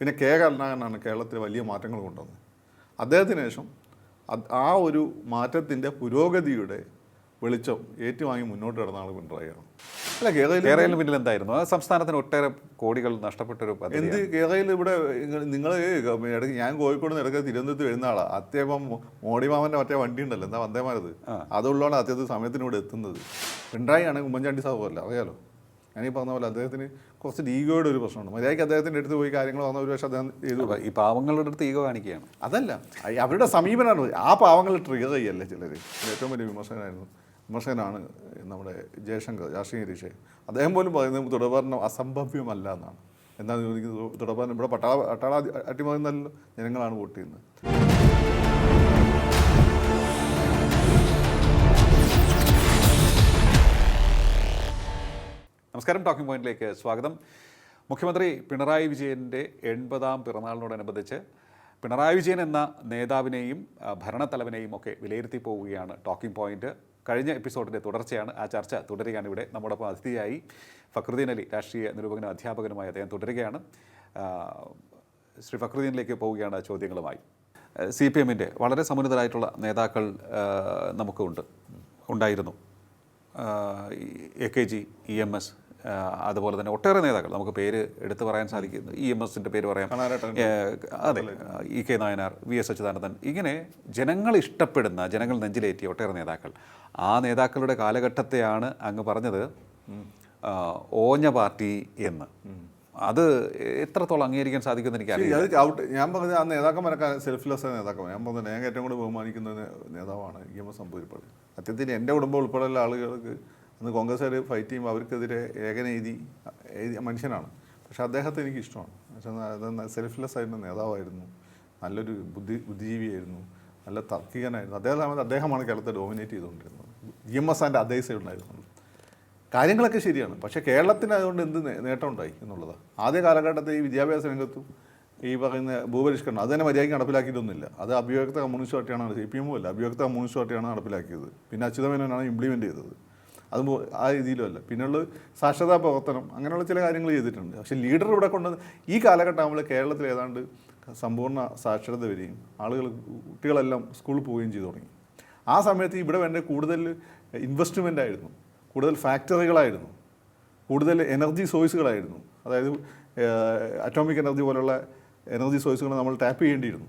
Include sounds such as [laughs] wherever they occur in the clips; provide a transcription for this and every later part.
പിന്നെ കെ കരുണാകരനാണ് കേരളത്തിൽ വലിയ മാറ്റങ്ങൾ കൊണ്ടുവന്നത് അദ്ദേഹത്തിന് ശേഷം ആ ഒരു മാറ്റത്തിന്റെ പുരോഗതിയുടെ വെളിച്ചം ഏറ്റുവാങ്ങി മുന്നോട്ട് കിടന്ന ആൾ പിണറായിയാണ് അല്ല കേരളയിൽ പിന്നിൽ എന്തായിരുന്നു സംസ്ഥാനത്തിന് ഒട്ടേറെ കോടികൾ നഷ്ടപ്പെട്ടൊരു എന്ത് കേരളയിൽ ഇവിടെ നിങ്ങൾ ഇടയ്ക്ക് ഞാൻ കോഴിക്കോട് നിന്ന് ഇടയ്ക്ക് തിരുവനന്തപുരത്ത് വരുന്ന ആളാ അത്യം മോഡി മാമന്റെ മറ്റേ വണ്ടി ഉണ്ടല്ലോ എന്താ വന്ദേമാരത് അതുള്ളതാണ് അത്യത്തെ സമയത്തിന് ഇവിടെ എത്തുന്നത് പിണറായി ആണെങ്കിൽ ഉമ്മൻചാണ്ടി സാഹു അല്ല ഞാനീ പറഞ്ഞ പോലെ അദ്ദേഹത്തിന് കുറച്ച് ഈഗോയുടെ ഒരു പ്രശ്നമുണ്ട്. മര്യാദയ്ക്ക് അദ്ദേഹത്തിന്റെ അടുത്ത് പോയി കാര്യങ്ങൾ വന്ന ഒരു പക്ഷേ അദ്ദേഹം ചെയ്തു. ഈ പാവങ്ങളുടെ അടുത്ത് ഈഗോ കാണിക്കുകയാണ്. അതല്ല അവരുടെ സമീപനമാണ്. ആ പാവങ്ങൾ ട്രിഗർ ചെയ്യല്ലേ ചിലർ ഏറ്റവും വലിയ വിമർശകനായിരുന്നു. വിമർശകനാണ് നമ്മുടെ ജയശങ്കർ രാഷ്ട്രീയ നിരീക്ഷകൻ. അദ്ദേഹം പോലും പറയുന്നത് തുടർഭരണം അസംഭവ്യമല്ല എന്നാണ്. എന്താണെന്ന് ചോദിക്കുന്നത്? തുടർഭരണം ഇവിടെ പട്ടാള പട്ടാള അട്ടിമറിയുന്നല്ലോ ജനങ്ങളാണ് വോട്ട് ചെയ്യുന്നത്. നമസ്കാരം ടോക്കിംഗ് പോയിന്റിലേക്ക് സ്വാഗതം. മുഖ്യമന്ത്രി പിണറായി വിജയന്റെ എൺപതാം പിറന്നാളിനോടനുബന്ധിച്ച് പിണറായി വിജയൻ എന്ന നേതാവിനെയും ഭരണത്തലവനെയും ഒക്കെ വിലയിരുത്തി പോവുകയാണ് ടോക്കിംഗ് പോയിന്റ് കഴിഞ്ഞ എപ്പിസോഡിന്റെ തുടർച്ചയാണ് ആ ചർച്ച തുടരുകയാണ്. ഇവിടെ നമ്മോടൊപ്പം അതിഥിയായി ഫക്രുദ്ദീൻ അലി രാഷ്ട്രീയ നിരൂപകനും അധ്യാപകനുമായി അദ്ദേഹം തുടരുകയാണ്. ശ്രീ ഫക്രുദ്ദീനിലേക്ക് പോവുകയാണ് ചോദ്യങ്ങളുമായി. സി പി എമ്മിന്റെ വളരെ സമുന്നതരായിട്ടുള്ള നേതാക്കൾ നമുക്കുണ്ട് ഉണ്ടായിരുന്നു. A K G E M S അതുപോലെ തന്നെ ഒട്ടേറെ നേതാക്കൾ നമുക്ക് പേര് എടുത്തു പറയാൻ സാധിക്കുന്നു. ഇ എം എസിന്റെ പേര് പറയാം. അതെ E K Nayanar V S Achuthanandan ഇങ്ങനെ ജനങ്ങൾ ഇഷ്ടപ്പെടുന്ന ജനങ്ങൾ നെഞ്ചിലേറ്റിയ ഒട്ടേറെ നേതാക്കൾ. ആ നേതാക്കളുടെ കാലഘട്ടത്തെയാണ് അങ്ങ് പറഞ്ഞത് ഓഞ്ഞ പാർട്ടി എന്ന്. അത് എത്രത്തോളം അംഗീകരിക്കാൻ സാധിക്കുമെന്ന് എനിക്കറിയാം ഔട്ട് ഞാൻ പറഞ്ഞ ആ നേതാക്കന്മാരൊക്കെ സെൽഫ്ലെസ് നേതാക്കന്മാർ. ഞാൻ പറഞ്ഞത് ഞാൻ ഏറ്റവും കൂടുതൽ ബഹുമാനിക്കുന്ന നേതാവാണ് ഇ എം എസ് നമ്പൂതിരിപ്പാട് സത്യത്തിൽ എന്റെ കുടുംബം ഉൾപ്പെടെയുള്ള ആളുകൾക്ക് അന്ന് കോൺഗ്രസ്സുകാർ ഫൈറ്റ് ചെയ്യുമ്പോൾ അവർക്കെതിരെ ഏകനീതി എഴുതിയ മനുഷ്യനാണ്. പക്ഷേ അദ്ദേഹത്തെ എനിക്ക് ഇഷ്ടമാണ് പക്ഷേ സെൽഫ്ലെസ് ആയിരുന്ന നേതാവായിരുന്നു. നല്ലൊരു ബുദ്ധി ബുദ്ധിജീവിയായിരുന്നു. നല്ല തർക്കികനായിരുന്നു. അദ്ദേഹം അദ്ദേഹമാണ് കേരളത്തെ ഡോമിനേറ്റ് ചെയ്തുകൊണ്ടിരുന്നത്. ഇ എം എസ് ആന്റെ അദ്ദേഹം ഉണ്ടായിരുന്നുള്ളൂ കാര്യങ്ങളൊക്കെ ശരിയാണ്. പക്ഷേ കേരളത്തിന് അതുകൊണ്ട് എന്ത് നേട്ടം ഉണ്ടായി എന്നുള്ളതാണ് ആദ്യ കാലഘട്ടത്തിൽ ഈ വിദ്യാഭ്യാസ രംഗത്തും ഈ പറയുന്ന ഭൂപരിഷ്കരണം അത് തന്നെ മര്യാദയ്ക്ക് നടപ്പിലാക്കിയിട്ടൊന്നുമില്ല അത് അഭിയോക്ത കമ്മ്യൂണിസ്റ്റ് പാർട്ടിയാണ് സി പി എമ്മും അല്ല അഭിയോക്ത കമ്മ്യൂണിസ്റ്റ് പാർട്ടിയാണ് നടപ്പിലാക്കിയത്. പിന്നെ അച്യുതമേനോനാണ് ഇംപ്ലിമെന്റ് ചെയ്തത്. അത് ആ രീതിയിലും അല്ല. പിന്നെയുള്ള സാക്ഷരതാ പ്രവർത്തനം. അങ്ങനെയുള്ള ചില കാര്യങ്ങൾ ചെയ്തിട്ടുണ്ട്. പക്ഷേ ലീഡർ ഇവിടെ കൊണ്ട് ഈ കാലഘട്ടം ആകുമ്പോൾ കേരളത്തിൽ ഏതാണ്ട് സമ്പൂർണ സാക്ഷരത വരികയും ആളുകൾ കുട്ടികളെല്ലാം സ്കൂളിൽ പോവുകയും ചെയ്തു തുടങ്ങി. ആ സമയത്ത് ഇവിടെ വേണ്ട കൂടുതൽ ഇൻവെസ്റ്റ്മെന്റ് ആയിരുന്നു. കൂടുതൽ ഫാക്ടറികളായിരുന്നു കൂടുതൽ എനർജി സോഴ്സുകളായിരുന്നു അതായത് അറ്റോമിക് എനർജി പോലുള്ള എനർജി സോഴ്സുകൾ നമ്മൾ ടാപ്പ് ചെയ്യേണ്ടിയിരുന്നു.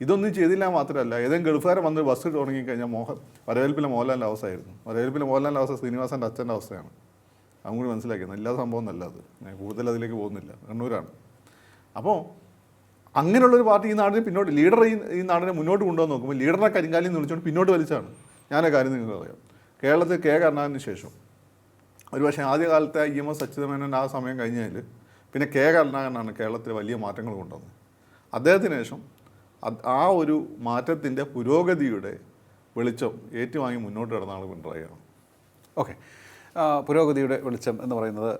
ഇതൊന്നും ചെയ്തില്ല മാത്രമല്ല. ഏതെങ്കിലും ഗൾഫുകാരൻ വന്ന് ബസ് തുടങ്ങിക്കഴിഞ്ഞാൽ മോഹൻ വരവേൽപ്പിലെ മോഹൻലാലിന്റെ അവസ്ഥയായിരുന്നു. വരവേൽപ്പിലെ മോഹൻലാലിന്റെ അവസ്ഥ ശ്രീനിവാസന്റെ അച്ഛന്റെ അവസ്ഥയാണ്. അതും കൂടി മനസ്സിലാക്കിയത്. എല്ലാ സംഭവം നല്ല അത് ഞാൻ കൂടുതൽ അതിലേക്ക് പോകുന്നില്ല. കണ്ണൂരാണ്. അപ്പോൾ അങ്ങനെയുള്ളൊരു പാർട്ടി ഈ നാടിന് പിന്നോട്ട് ലീഡർ ഈ ഈ നാടിനെ മുന്നോട്ട് കൊണ്ടുപോകാൻ നോക്കുമ്പോൾ ലീഡറിനെ കരിങ്കാലിൽ നിന്ന് വിളിച്ചുകൊണ്ട് പിന്നോട്ട് വലിച്ചാണ്. ഞാൻ കാര്യം നിങ്ങൾക്ക് അറിയാം കേരളത്തിൽ കെ കരുണാകരന് ശേഷം ഒരുപക്ഷെ ആദ്യകാലത്തെ ഇ എം എസ് അച്യുതമേനോന്റെ ആ സമയം കഴിഞ്ഞാൽ പിന്നെ കെ കരുണാകരനാണ് കേരളത്തിൽ വലിയ മാറ്റങ്ങൾ കൊണ്ടുവന്നത്. അദ്ദേഹത്തിന് ശേഷം ആ ഒരു മാറ്റത്തിന്റെ പുരോഗതിയുടെ വെളിച്ചം ഏറ്റുവാങ്ങി മുന്നോട്ട് കിടന്ന ആൾ പിണറായിയാണ് ഓക്കെ. പുരോഗതിയുടെ വെളിച്ചം എന്ന് പറയുന്നത്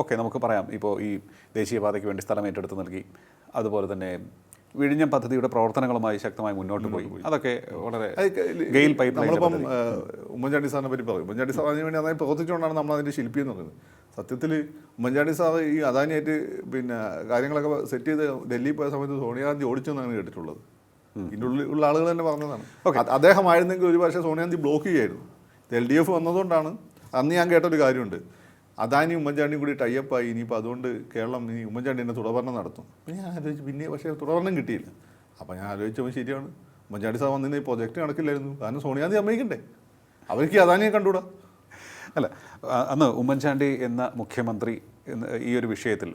ഓക്കെ നമുക്ക് പറയാം. ഇപ്പോൾ ഈ ദേശീയപാതയ്ക്ക് വേണ്ടി സ്ഥലം ഏറ്റെടുത്ത് നൽകി അതുപോലെ തന്നെ വിഴിഞ്ഞം പദ്ധതിയുടെ പ്രവർത്തനങ്ങളുമായി ശക്തമായി മുന്നോട്ട് പോയി. അതൊക്കെ വളരെ ഗെയിൽ പൈപ്പ് നമ്മളിപ്പം ഉമ്മൻചാണ്ടി സാറിനെ പറ്റി പറയും. ഉമ്മൻചാണ്ടി സാറിന് വേണ്ടി അതായത് പ്രവർത്തിച്ചുകൊണ്ടാണ് നമ്മൾ അതിന്റെ ശില്പി എന്ന് പറയുന്നത്. സത്യത്തിൽ ഉമ്മൻചാണ്ടി സാർ ഈ അദാനിയായിട്ട് പിന്നെ കാര്യങ്ങളൊക്കെ സെറ്റ് ചെയ്ത് ഡൽഹി പോയ സമയത്ത് സോണിയാഗാന്ധി ഓടിച്ചെന്നാണ് കേട്ടിട്ടുള്ളത്. ഇതിന്റെ ഉള്ളിൽ ഉള്ള ആളുകൾ തന്നെ പറഞ്ഞതാണ്. ഓക്കെ അദ്ദേഹമായിരുന്നെങ്കിൽ ഒരു പക്ഷേ സോണിയാഗാന്ധി ബ്ലോക്ക് ചെയ്യായിരുന്നു എൽ ഡി എഫ് വന്നതുകൊണ്ടാണ്. അന്ന് ഞാൻ കേട്ടൊരു കാര്യമുണ്ട്. അദാനി ഉമ്മൻചാണ്ടിയും കൂടി ടൈപ്പായി ഇനിയിപ്പോൾ അതുകൊണ്ട് കേരളം ഇനി ഉമ്മൻചാണ്ടി എന്നെ തുടർഭരണം നടത്തും. അപ്പം ഞാൻ ആലോചിച്ചു പിന്നെ പക്ഷേ തുടർഭരണം കിട്ടിയില്ല. അപ്പോൾ ഞാൻ ആലോചിച്ചപ്പോൾ ശരിയാണ്. ഉമ്മൻചാണ്ടി സാർ വന്നിരുന്ന ഈ പ്രൊജക്റ്റ് നടക്കില്ലായിരുന്നു കാരണം സോണിയാഗാന്ധി അമ്മയ്ക്കണ്ടേ? അവർക്ക് അദാനിയെ കണ്ടുകൂടാ? അല്ല അന്ന് ഉമ്മൻചാണ്ടി എന്ന മുഖ്യമന്ത്രി ഈ ഒരു വിഷയത്തിൽ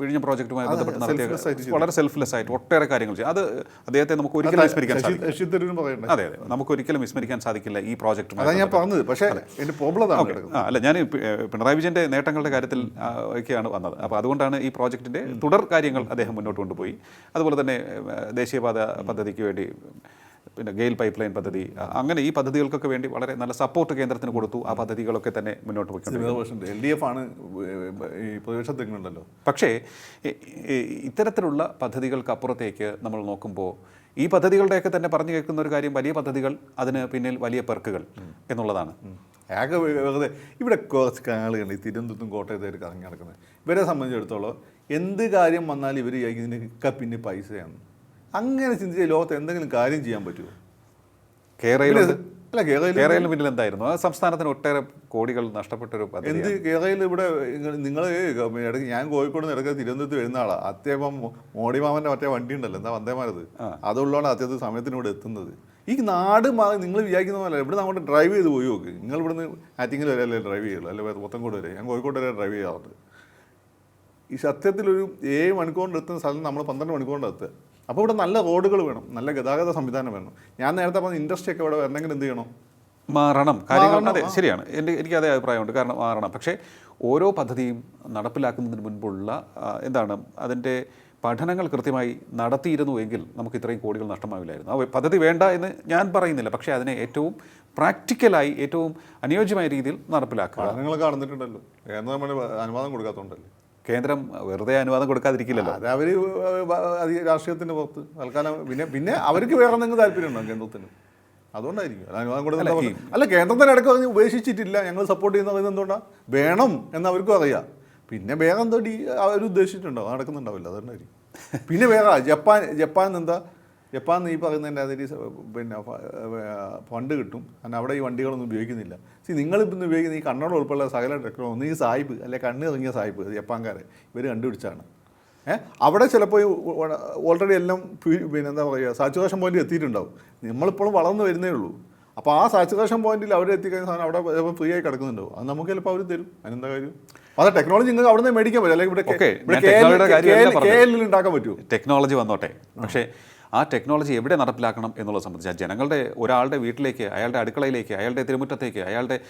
വിഴിഞ്ഞ പ്രോജക്റ്റുമായി ബന്ധപ്പെട്ട് നടത്തിയ വളരെ സെൽഫ്ലെസ് ആയിട്ട് ഒട്ടേറെ കാര്യങ്ങൾ ചെയ്യും അത് അദ്ദേഹത്തെ നമുക്ക് ഒരിക്കലും വിസ്മരിക്കാൻ സാധിക്കില്ല. അതെ അതെ. നമുക്ക് ഒരിക്കലും വിസ്മരിക്കാൻ സാധിക്കില്ല ഈ പ്രോജക്റ്റുമായി അതാണ് ഞാൻ പറഞ്ഞത്. പക്ഷേ അല്ല ഞാൻ പിണറായി വിജയന്റെ നേട്ടങ്ങളുടെ കാര്യത്തിൽ ഒക്കെയാണ് വന്നത്. അപ്പോൾ അതുകൊണ്ടാണ് ഈ പ്രോജക്റ്റിന്റെ തുടർ കാര്യങ്ങൾ അദ്ദേഹം മുന്നോട്ട് കൊണ്ടുപോയി. അതുപോലെ തന്നെ ദേശീയപാത പദ്ധതിക്ക് വേണ്ടി പിന്നെ ഗെയിൽ പൈപ്പ് ലൈൻ പദ്ധതി അങ്ങനെ ഈ പദ്ധതികൾക്കൊക്കെ വേണ്ടി വളരെ നല്ല സപ്പോർട്ട് കേന്ദ്രത്തിന് കൊടുത്തു. ആ പദ്ധതികളൊക്കെ തന്നെ മുന്നോട്ട് പോയിക്കൊണ്ട് എൽ ഡി എഫ് ആണ് ഈ പക്ഷേ ഇത്തരത്തിലുള്ള പദ്ധതികൾക്ക് അപ്പുറത്തേക്ക് നമ്മൾ നോക്കുമ്പോൾ ഈ പദ്ധതികളുടെയൊക്കെ തന്നെ പറഞ്ഞു കേൾക്കുന്ന ഒരു കാര്യം വലിയ പദ്ധതികൾ അതിന് പിന്നിൽ വലിയ പെർക്കുകൾ എന്നുള്ളതാണ്. ആകെ വെറുതെ ഇവിടെ കുറച്ച് ആളുകൾ ഈ തിരുവനന്തപുരത്തും കോട്ടയത്തേക്ക് കറങ്ങി നടക്കുന്നത്. ഇവരെ സംബന്ധിച്ചിടത്തോളം എന്ത് കാര്യം വന്നാലും ഇവർ ഇതിനൊക്കെ പിന്നെ പൈസയാണ്. അങ്ങനെ ചിന്തിച്ച ലോകത്ത് എന്തെങ്കിലും കാര്യം ചെയ്യാൻ പറ്റുമോ കേരളയിൽ അല്ല കേരളയിൽ പിന്നിൽ എന്തായിരുന്നു? ആ സംസ്ഥാനത്തിന് ഒട്ടേറെ കോടികൾ നഷ്ടപ്പെട്ടൊരു പദ്ധതി എന്ത് കേരളയിൽ ഇവിടെ നിങ്ങൾ ഇടയ്ക്ക് ഞാൻ കോഴിക്കോട് നിന്ന് ഇടയ്ക്ക് തിരുവനന്തപുരത്ത് വരുന്ന ആളാ. അത്യാവശ്യം മോഡി മാമന്റെ മറ്റേ വണ്ടി ഉണ്ടല്ലോ എന്താ വന്ദേമാരത്? അതുള്ളതാണ് അത്യാവശ്യം സമയത്തിന് ഇവിടെ എത്തുന്നത്. ഈ നാട് മാറി നിങ്ങൾ വിചാരിക്കുന്ന പോലെ ഇവിടെ അങ്ങോട്ട് ഡ്രൈവ് ചെയ്ത് പോയി നോക്ക്. നിങ്ങൾ ഇവിടുന്ന് ആറ്റിങ്ങിൽ വരെ അല്ലേ ഡ്രൈവ് ചെയ്യുള്ളൂ? അല്ലെ മൊത്തംകോട് വരെ? ഞാൻ കോഴിക്കോട് വരെ ഡ്രൈവ് ചെയ്യാറുണ്ട്. ഈ സത്യത്തിലൊരു ഏഴ് മണിക്കൂറിന്റെ എത്തുന്ന സ്ഥലം നമ്മൾ പന്ത്രണ്ട് മണിക്കൂറിന്റെ എത്തുക അപ്പോൾ ഇവിടെ നല്ല റോഡുകൾ വേണം നല്ല ഗതാഗത സംവിധാനം വേണം. ഞാൻ നേരത്തെ പറഞ്ഞ ഇൻഡസ്ട്രി ഒക്കെ ഇവിടെ എന്തെങ്കിലും എന്ത് ചെയ്യണം? മാറണം. കാര്യങ്ങൾ അതെ ശരിയാണ്. എന്റെ എനിക്ക് അതേ അഭിപ്രായമുണ്ട്. കാരണം മാറണം. പക്ഷേ ഓരോ പദ്ധതിയും നടപ്പിലാക്കുന്നതിന് മുൻപുള്ള എന്താണ് അതിന്റെ പഠനങ്ങൾ കൃത്യമായി നടത്തിയിരുന്നു എങ്കിൽ നമുക്ക് ഇത്രയും കോടികൾ നഷ്ടമാവില്ലായിരുന്നു. ആ പദ്ധതി വേണ്ട എന്ന് ഞാൻ പറയുന്നില്ല. പക്ഷേ അതിനെ ഏറ്റവും പ്രാക്ടിക്കലായി ഏറ്റവും അനുയോജ്യമായ രീതിയിൽ നടപ്പിലാക്കുക. നിങ്ങൾ നമ്മൾ അനുവാദം കൊടുക്കാത്തതുകൊണ്ടല്ലേ? കേന്ദ്രം വെറുതെ അനുവാദം കൊടുക്കാതിരിക്കില്ലല്ലോ. അത് അവർ അത് രാഷ്ട്രീയത്തിന്റെ പുറത്ത്. തൽക്കാലം പിന്നെ പിന്നെ അവർക്ക് വേറെ എന്തെങ്കിലും താല്പര്യമുണ്ടോ കേന്ദ്രത്തിന്? അതുകൊണ്ടായിരിക്കും. അല്ല, അനുവാദം കൊടുത്ത അല്ല കേന്ദ്രത്തിന് ഇടയ്ക്ക് പറഞ്ഞ് ഉപേക്ഷിച്ചിട്ടില്ല. ഞങ്ങൾ സപ്പോർട്ട് ചെയ്യുന്നത് എന്തുകൊണ്ടാ? വേണം എന്ന് അവർക്കും അറിയാം. പിന്നെ വേറെ എന്തോ ഡി അവർ ഉദ്ദേശിച്ചിട്ടുണ്ടോ നടക്കുന്നുണ്ടാവില്ല. അതുകൊണ്ടായിരിക്കും. പിന്നെ വേറെ ജപ്പാൻ ജപ്പാൻ എന്താ? ജപ്പാൻ നീ പറയുന്നതിന്റെ അതിൽ പിന്നെ ഫണ്ട് കിട്ടും കാരണം അവിടെ ഈ വണ്ടികളൊന്നും ഉപയോഗിക്കുന്നില്ല സി നിങ്ങളിപ്പം ഉപയോഗിക്കുന്ന ഈ കണ്ണട ഉൾപ്പെടെ സകല ടെക്നോളജി ഈ സായിപ്പ് അല്ലെ കണ്ണ് ഇറങ്ങിയ സായിപ്പ് ജപ്പാൻകാരെ ഇവർ കണ്ടുപിടിച്ചാണ് ഏഹ് അവിടെ ചിലപ്പോൾ ഓൾറെഡി എല്ലാം പിന്നെ എന്താ പറയുക സാച്ചുറേഷൻ പോയിന്റ് എത്തിയിട്ടുണ്ടാവും നമ്മളിപ്പോഴും വളർന്നു വരുന്നേ ഉള്ളൂ അപ്പോൾ ആ സാച്ചുറേഷൻ പോയിന്റിൽ അവർ എത്തിക്കഴിഞ്ഞ സാധനം അവിടെ ചിലപ്പോൾ ഫ്രീ ആയി കിടക്കുന്നുണ്ടാവും അത് നമുക്ക് ചിലപ്പോൾ അവർ തരും അതിനെന്താ കാര്യം അത് ടെക്നോളജി നിങ്ങൾക്ക് അവിടെ നിന്ന് മേടിക്കാൻ പറ്റും അല്ലെങ്കിൽ ഇവിടെ ഉണ്ടാക്കാൻ പറ്റുമോ ടെക്നോളജി വന്നോട്ടെ പക്ഷേ ആ ടെക്നോളജി എവിടെ നടപ്പിലാക്കണം എന്നുള്ളത് സംബന്ധിച്ച് ജനങ്ങളുടെ ഒരാളുടെ വീട്ടിലേക്ക് അയാളുടെ അടുക്കളയിലേക്ക് അയാളുടെ തിരുമുറ്റത്തേക്ക് അയാളുടെ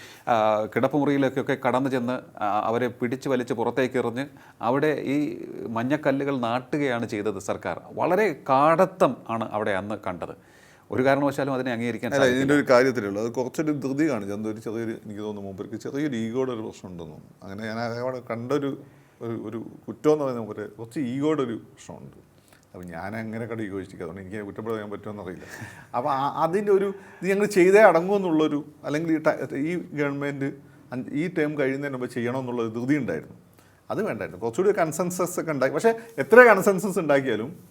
കിടപ്പുമുറിയിലേക്കൊക്കെ കടന്നു ചെന്ന് അവരെ പിടിച്ചു വലിച്ച് പുറത്തേക്ക് എറിഞ്ഞ് അവിടെ ഈ മഞ്ഞക്കല്ലുകൾ നാട്ടുകയാണ് ചെയ്തത് സർക്കാർ. വളരെ കാടത്തം ആണ് അവിടെ അന്ന് കണ്ടത്. ഒരു കാരണവശാലും അതിനെ അംഗീകരിക്കാൻ അല്ല. ഇതിന്റെ ഒരു കാര്യത്തിലുള്ളൂ അത് കുറച്ചൊരു ധൃതി കാണിച്ചു. എന്തോ ഒരു ചെറിയൊരു എനിക്ക് തോന്നുന്നു മൂപ്പർക്ക് ചെറിയൊരു ഈഗോയുടെ ഒരു പ്രശ്നം ഉണ്ടെന്ന് തോന്നുന്നു. അങ്ങനെ ഞാൻ അവിടെ കണ്ടൊരു ഒരു ഒരു കുറ്റം എന്ന് പറയുന്ന മൂപ്പര് കുറച്ച് ഈഗോയുടെ ഒരു പ്രശ്നമുണ്ട്. അപ്പോൾ ഞാൻ അങ്ങനെ കണ്ട് യോജിക്കുക അതുകൊണ്ട് എനിക്ക് കുറ്റപ്പെടുത്താൻ പറ്റുമെന്ന് അറിയില്ല. അപ്പോൾ അതിന്റെ ഒരു ഇത് ഞങ്ങൾ ചെയ്തേ അടങ്ങുമെന്നുള്ളൊരു അല്ലെങ്കിൽ ഈ ഈ ഗവൺമെന്റ് ഈ ടേം കഴിയുന്നതിന് മുമ്പ് ചെയ്യണമെന്നുള്ളൊരു ധൃതി ഉണ്ടായിരുന്നു. അത് വേണ്ടായിരുന്നു. കുറച്ചുകൂടി കൺസെൻസസ് ഒക്കെ ഉണ്ടാക്കി പക്ഷേ എത്ര കൺസെൻസസ് ഉണ്ടാക്കിയാലും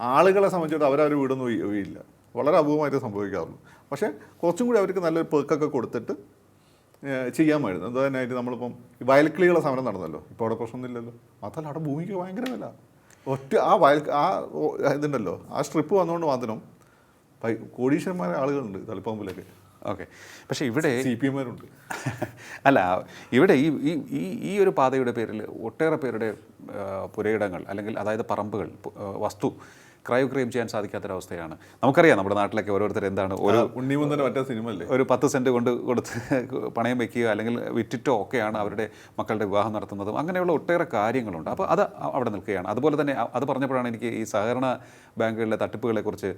ആളുകളെ സംബന്ധിച്ചിടത്തോളം അവരവർ വീടൊന്നും ഒഴി- ഒഴിയില്ല. വളരെ അപൂർവമായിട്ട് സംഭവിക്കാറുള്ളൂ. പക്ഷേ കുറച്ചും കൂടി അവർക്ക് നല്ലൊരു പെർക്കൊക്കെ കൊടുത്തിട്ട് ചെയ്യാമായിരുന്നു. അതുതന്നെ ആയിട്ട് നമ്മളിപ്പം വയൽക്കിളികളുടെ വയൽക്കിളികളെ സമരം നടന്നല്ലോ. ഇപ്പോൾ അവിടെ പ്രശ്നമൊന്നുമില്ലല്ലോ. മാത്രമല്ല അവിടെ ഭൂമിക്ക് ഭയങ്കര വില. ഒറ്റ ആ വയൽ ആ ഇതുണ്ടല്ലോ. ആ സ്ട്രിപ്പ് വന്നുകൊണ്ട് മാത്രം കോടീശ്വരന്മാരെ ആളുകളുണ്ട് തളിപ്പാമ്പിലൊക്കെ ഓക്കെ. പക്ഷേ ഇവിടെ സി പി എമ്മാരുണ്ട്. [laughs] അല്ല ഇവിടെ ഈ ഈ ഈ ഒരു പാതയുടെ പേരിൽ ഒട്ടേറെ പേരുടെ പുരയിടങ്ങൾ അല്ലെങ്കിൽ അതായത് പറമ്പുകൾ വസ്തു ക്രയോക്രയം ചെയ്യാൻ സാധിക്കാത്തൊരവസ്ഥയാണ്. നമുക്കറിയാം നമ്മുടെ നാട്ടിലൊക്കെ ഓരോരുത്തർ എന്താണ് ഒരു ഉണ്ണിമുന്തന്റെ മറ്റേ സിനിമ അല്ലേ ഒരു പത്ത് സെന്റ് കൊണ്ട് കൊടുത്ത് [laughs] പണയം വെക്കുകയോ അല്ലെങ്കിൽ വിറ്റിട്ടോ ഒക്കെയാണ് അവരുടെ മക്കളുടെ വിവാഹം നടത്തുന്നതും അങ്ങനെയുള്ള ഒട്ടേറെ കാര്യങ്ങളുണ്ട്. അപ്പോൾ അത് അവിടെ നിൽക്കുകയാണ്. അതുപോലെ തന്നെ അത് പറഞ്ഞപ്പോഴാണ് എനിക്ക് ഈ സഹകരണ ബാങ്കുകളിലെ തട്ടിപ്പുകളെക്കുറിച്ച്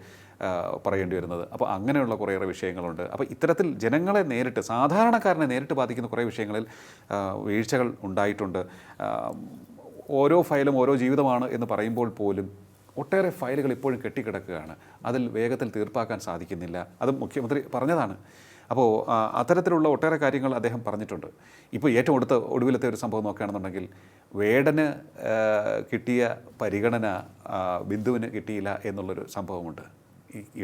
പറയേണ്ടി വരുന്നത്. അപ്പോൾ അങ്ങനെയുള്ള കുറേയേറെ വിഷയങ്ങളുണ്ട്. അപ്പോൾ ഇത്തരത്തിൽ ജനങ്ങളെ നേരിട്ട് സാധാരണക്കാരനെ നേരിട്ട് ബാധിക്കുന്ന കുറേ വിഷയങ്ങളിൽ വീഴ്ചകൾ ഉണ്ടായിട്ടുണ്ട്. ഓരോ ഫയലും ഓരോ ജീവിതമാണ് എന്ന് പറയുമ്പോൾ പോലും ഒട്ടേറെ ഫയലുകൾ ഇപ്പോഴും കെട്ടിക്കിടക്കുകയാണ്. അതിൽ വേഗത്തിൽ തീർപ്പാക്കാൻ സാധിക്കുന്നില്ല. അത് മുഖ്യമന്ത്രി പറഞ്ഞതാണ്. അപ്പോൾ അത്തരത്തിലുള്ള ഒട്ടേറെ കാര്യങ്ങൾ അദ്ദേഹം പറഞ്ഞിട്ടുണ്ട്. ഇപ്പോൾ ഏറ്റവും അടുത്ത ഒടുവിലത്തെ ഒരു സംഭവം നോക്കുകയാണെന്നുണ്ടെങ്കിൽ വേടന് കിട്ടിയ പരിഗണന ബിന്ദുവിന് കിട്ടിയില്ല എന്നുള്ളൊരു സംഭവമുണ്ട്.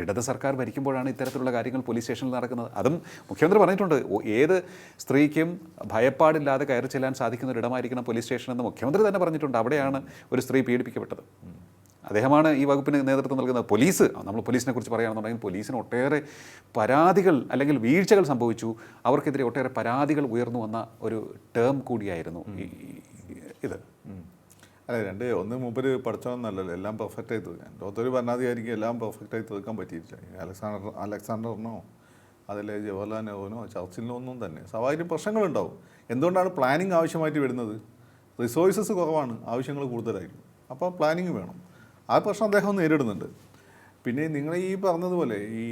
ഇടത് സർക്കാർ ഭരിക്കുമ്പോഴാണ് ഇത്തരത്തിലുള്ള കാര്യങ്ങൾ പോലീസ് സ്റ്റേഷനിൽ നടക്കുന്നത്. അതും മുഖ്യമന്ത്രി പറഞ്ഞിട്ടുണ്ട്. ഏത് സ്ത്രീക്കും ഭയപ്പാടില്ലാതെ കയറി ചെല്ലാൻ സാധിക്കുന്ന ഒരു ഇടമായിരിക്കണം പോലീസ് സ്റ്റേഷൻ എന്ന് മുഖ്യമന്ത്രി തന്നെ പറഞ്ഞിട്ടുണ്ട്. അവിടെയാണ് ഒരു സ്ത്രീ പീഡിപ്പിക്കപ്പെട്ടത്. അദ്ദേഹമാണ് ഈ വകുപ്പിന് നേതൃത്വം നൽകുന്നത്. പോലീസ് നമ്മൾ പോലീസിനെ കുറിച്ച് പറയുകയാണെന്നുണ്ടെങ്കിൽ പോലീസിന് ഒട്ടേറെ പരാതികൾ അല്ലെങ്കിൽ വീഴ്ചകൾ സംഭവിച്ചു. അവർക്കെതിരെ ഒട്ടേറെ പരാതികൾ ഉയർന്നു വന്ന ഒരു ടേം കൂടിയായിരുന്നു ഇത്. അല്ല രണ്ട് ഒന്ന് മുമ്പ് പഠിച്ചോന്നല്ലല്ലോ എല്ലാം പെർഫെക്റ്റ് ആയി തീർക്കാൻ ലോകത്തൊരു ഭരണാധികാരിക്ക് എല്ലാം പെർഫെക്റ്റ് ആയി തീർക്കാൻ പറ്റിയില്ല അലക്സാണ്ടർ അലക്സാണ്ടറിനോ അതിലെ ജവഹർലാൽ നെഹ്റുവിനോ ചർച്ചിലിനോ ഒന്നും തന്നെ. സ്വാഭാവികം പ്രശ്നങ്ങളുണ്ടാവും. എന്തുകൊണ്ടാണ് പ്ലാനിങ് ആവശ്യമായിട്ട് വരുന്നത്? റിസോഴ്സസ് കുറവാണ്. ആവശ്യങ്ങൾ കൂടുതലായിരിക്കും. അപ്പോൾ പ്ലാനിങ് വേണം. ആ പ്രശ്നം അദ്ദേഹം നേരിടുന്നുണ്ട്. പിന്നെ നിങ്ങൾ ഈ പറഞ്ഞതുപോലെ ഈ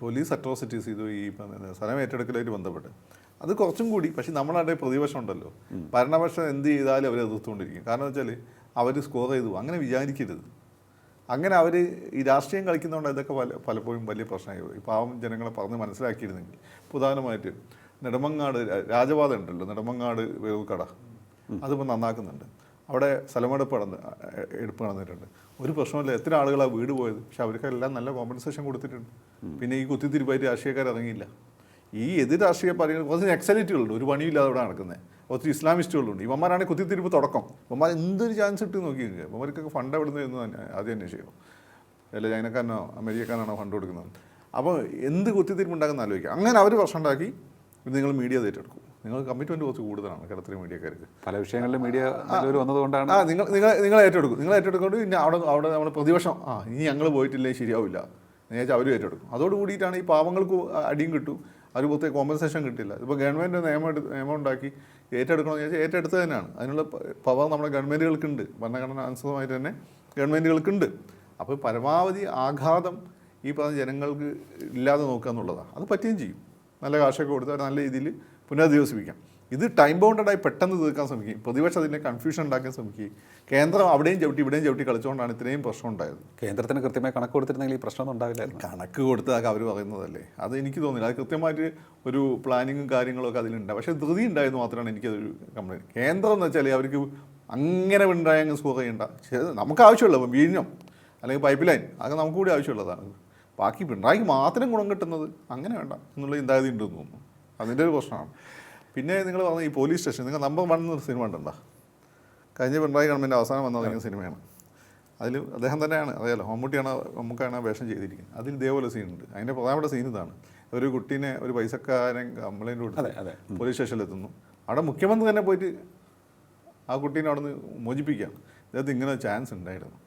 പോലീസ് അട്രോസിറ്റീസ് ഇത് ഈ സ്ഥലം ഏറ്റെടുക്കലായിട്ട് ബന്ധപ്പെട്ട് അത് കുറച്ചും കൂടി പക്ഷെ നമ്മളവിടെ പ്രതിപക്ഷം ഉണ്ടല്ലോ. ഭരണപക്ഷം എന്ത് ചെയ്താലും അവരെ എതിർത്തുകൊണ്ടിരിക്കും. കാരണം വെച്ചാൽ അവർ സ്കോർ ചെയ്തു. അങ്ങനെ വിചാരിക്കരുത്. അങ്ങനെ അവർ ഈ രാഷ്ട്രീയം കളിക്കുന്നതുകൊണ്ട് ഇതൊക്കെ പല പലപ്പോഴും വലിയ പ്രശ്നമായി ഈ പാവം ജനങ്ങളെ പറഞ്ഞ് മനസ്സിലാക്കിയിരുന്നെങ്കിൽ. പ്രധാനമായിട്ട് നെടുമങ്ങാട് രാജപാത ഉണ്ടല്ലോ. നെടുമങ്ങാട് വേവുകട. അതിപ്പോൾ നന്നാക്കുന്നുണ്ട്. അവിടെ സ്ഥലമെടുപ്പ് നടന്ന് എടുപ്പ് നടന്നിട്ടുണ്ട്. ഒരു പ്രശ്നമില്ല എത്ര ആളുകളാണ് വീട് പോയത്? പക്ഷെ അവർക്കെല്ലാം നല്ല കോമ്പൻസേഷൻ കൊടുത്തിട്ടുണ്ട്. പിന്നെ ഈ കുത്തിത്തിരിപ്പായിട്ട് രാഷ്ട്രീയക്കാർ ഇറങ്ങിയില്ല ഈ എതിർ രാഷ്ട്രീയ പാർട്ടികൾ കുറച്ച് എക്സലിറ്റുകളുണ്ട് ഒരു പണിയില്ലാതെ അവിടെ നടക്കുന്നത് ഒത്തിരി ഇസ്ലാമിസ്റ്റുകളുണ്ട്. ഇവന്മാരാണ് കുത്തിത്തിരിപ്പ് തുടക്കം. ഇവന്മാർ എന്തൊരു ചാൻസ് ഇട്ട് നോക്കി ഇവന്മാർക്കൊക്കെ ഫണ്ട് എവിടെ നിന്ന് എന്ന് ആദ്യം അന്വേഷിക്കും അല്ല ചൈനക്കാരനോ അമേരിക്കക്കാരനാണോ ഫണ്ട് കൊടുക്കുന്നത്? അപ്പോൾ എന്ത് കുത്തിത്തിരിപ്പ് ഉണ്ടാക്കുന്ന ആലോചിക്കുക അങ്ങനെ അവർ പ്രശ്നം ഉണ്ടാക്കി നിങ്ങൾ മീഡിയ ഏറ്റെടുക്കും നിങ്ങൾ കമ്മിറ്റ്മെന്റ് കുറച്ച് കൂടുതലാണ് കേരളത്തിലെ മീഡിയക്കാർക്ക്. പല വിഷയങ്ങളിലും മീഡിയ വന്നതുകൊണ്ടാണ് ആ നിങ്ങൾ നിങ്ങൾ നിങ്ങൾ ഏറ്റെടുക്കും. നിങ്ങൾ ഏറ്റെടുക്കൊണ്ട് പിന്നെ അവിടെ അവിടെ നമ്മുടെ പ്രതിപക്ഷം ആ ഇനി ഞങ്ങൾ പോയിട്ടില്ലേ ശരിയാവില്ല. എന്ന് വെച്ചാൽ അവരും ഏറ്റെടുക്കും. അതോട് കൂടിയിട്ടാണ് ഈ പാവങ്ങൾക്ക് അടിയും കിട്ടും. അവർ പുറത്തെ കോമ്പൻസേഷൻ കിട്ടില്ല. ഇപ്പോൾ ഗവൺമെന്റ് നിയമം എടു നിയമം ഉണ്ടാക്കി ഏറ്റെടുക്കണമെന്ന് ചോദിച്ചാൽ ഏറ്റെടുത്ത് തന്നെയാണ്. അതിനുള്ള പവർ നമ്മുടെ ഗവൺമെന്റുകൾക്കുണ്ട് ഭരണഘടന അനുസൃതമായിട്ട് തന്നെ ഗവൺമെന്റുകൾക്കുണ്ട് അപ്പോൾ പരമാവധി ആഘാതം ഈ പറഞ്ഞ ജനങ്ങൾക്ക് ഇല്ലാതെ നോക്കുക എന്നുള്ളതാണ്. അത് പറ്റുകയും ചെയ്യും. നല്ല കാശൊക്കെ കൊടുത്ത് നല്ല രീതിയിൽ പുനരധിവസിപ്പിക്കാം. ഇത് ടൈം ബൗണ്ടഡായി പെട്ടെന്ന് തീർക്കാൻ ശ്രമിക്കും പ്രതിപക്ഷം അതിനെ കൺഫ്യൂഷൻ ഉണ്ടാക്കാൻ ശ്രമിക്കും കേന്ദ്രം അവിടെയും ചവിട്ടി ഇവിടെയും ചവിട്ടി കളിച്ചുകൊണ്ടാണ് ഇത്രയും പ്രശ്നം ഉണ്ടായത്. കേന്ദ്രത്തിന് കൃത്യമായി കണക്ക് കൊടുത്തിരുന്നെങ്കിൽ ഈ പ്രശ്നമൊന്നും ഉണ്ടാവില്ലായിരുന്നു. കണക്ക് കൊടുത്തതൊക്കെ അവർ പറയുന്നതല്ലേ? അത് എനിക്ക് തോന്നില്ല അത് കൃത്യമായിട്ട് ഒരു പ്ലാനിങ്ങും കാര്യങ്ങളൊക്കെ അതിലുണ്ട്. പക്ഷേ ധൃതി ഉണ്ടായെന്ന് മാത്രമാണ് എനിക്കതൊരു കംപ്ലൈന്റ് കേന്ദ്രം എന്ന് വെച്ചാൽ അവർക്ക് അങ്ങനെ ഉണ്ടായ അങ്ങ് സ്കോർ ചെയ്യണ്ട. നമുക്ക് ആവശ്യമുള്ള വീഞ്ഞം അല്ലെങ്കിൽ പൈപ്പ് ലൈൻ അതൊക്കെ നമുക്ക് കൂടി ആവശ്യമുള്ളതാണ്. ബാക്കി പിണറായിക്ക് മാത്രം ഗുണം കിട്ടുന്നത് അങ്ങനെ വേണ്ട. എന്നുള്ള ചിന്താഗതി ഉണ്ടെന്ന് തോന്നുന്നു. അതിന്റെ ഒരു പ്രശ്നമാണ്. പിന്നെ നിങ്ങൾ പറഞ്ഞ ഈ പോലീസ് സ്റ്റേഷൻ നിങ്ങൾ നമ്പർ വൺ എന്നൊരു സിനിമ ഉണ്ടല്ലോ കഴിഞ്ഞ പിണറായി ഗവൺമെന്റ് അവസാനം വന്ന തുടങ്ങിയ സിനിമയാണ് അതിൽ അദ്ദേഹം തന്നെയാണ് അറിയാലോ മമ്മൂട്ടിയാണ് മമ്മൂക്കാണ് വേഷം ചെയ്തിരിക്കുന്നത്. അതിൽ ഇതേപോലെ സീനുണ്ട് അതിന്റെ പ്രധാനപ്പെട്ട സീൻ ഇതാണ്. ഒരു കുട്ടീനെ ഒരു പൈസക്കാരൻ കംപ്ലൈന്റ് കൊടുത്ത് പോലീസ് സ്റ്റേഷനിൽ എത്തുന്നു. അവിടെ മുഖ്യമന്ത്രി തന്നെ പോയിട്ട് ആ കുട്ടീനെ അവിടെ നിന്ന് മോചിപ്പിക്കുകയാണ്. അദ്ദേഹത്തിന് ഇങ്ങനെ ചാൻസ് ഉണ്ടായിരുന്നു.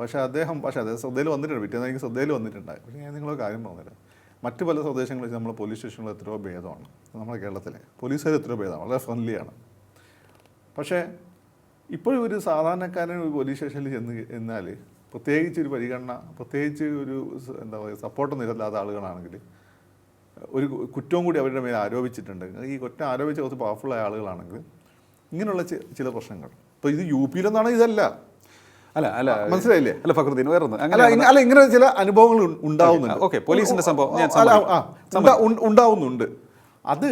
പക്ഷേ അദ്ദേഹം പക്ഷേ അദ്ദേഹം ശ്രദ്ധയിൽ വന്നിട്ടുണ്ട്. പിറ്റേന്ന് എനിക്ക് ശ്രദ്ധയിൽ വന്നിട്ടുണ്ടായി. പക്ഷേ ഞാൻ നിങ്ങളൊരു കാര്യം പറഞ്ഞുതരാം. മറ്റ് പല സ്വദേശങ്ങളിൽ നമ്മൾ പോലീസ് സ്റ്റേഷനുകൾ എത്രയോ ഭേദമാണ്. നമ്മുടെ കേരളത്തിലെ പോലീസുകാർ എത്രയോ ഭേദമാണ്. വളരെ ഫ്രണ്ട്ലിയാണ് പക്ഷേ ഇപ്പോഴും ഒരു സാധാരണക്കാരൻ ഒരു പോലീസ് സ്റ്റേഷനിൽ ചെന്ന് എന്നാൽ പ്രത്യേകിച്ച് ഒരു പരിഗണന പ്രത്യേകിച്ച് ഒരു എന്താ പറയുക സപ്പോർട്ട് നിരല്ലാത്ത ആളുകളാണെങ്കിൽ ഒരു കുറ്റവും കൂടി അവരുടെ മേലെ ആരോപിച്ചിട്ടുണ്ട്. ഈ കുറ്റം ആരോപിച്ച കുറച്ച് പവർഫുള്ളായ ആളുകളാണെങ്കിൽ ഇങ്ങനെയുള്ള ചില പ്രശ്നങ്ങൾ. ഇപ്പോൾ ഇത് യു പിയിലൊന്നാണെങ്കിൽ ഇതല്ല. അല്ല അല്ല മനസ്സിലായില്ലേ? അല്ല ഫക്രുദ്ദീൻ വേറൊന്ന്. അല്ല ഇങ്ങനെ ചില അനുഭവങ്ങൾ ഉണ്ടാവുന്നുണ്ട്. ഓക്കേ, പോലീസിന്റെ സംഭവം ഉണ്ടാവുന്നുണ്ട്. അത്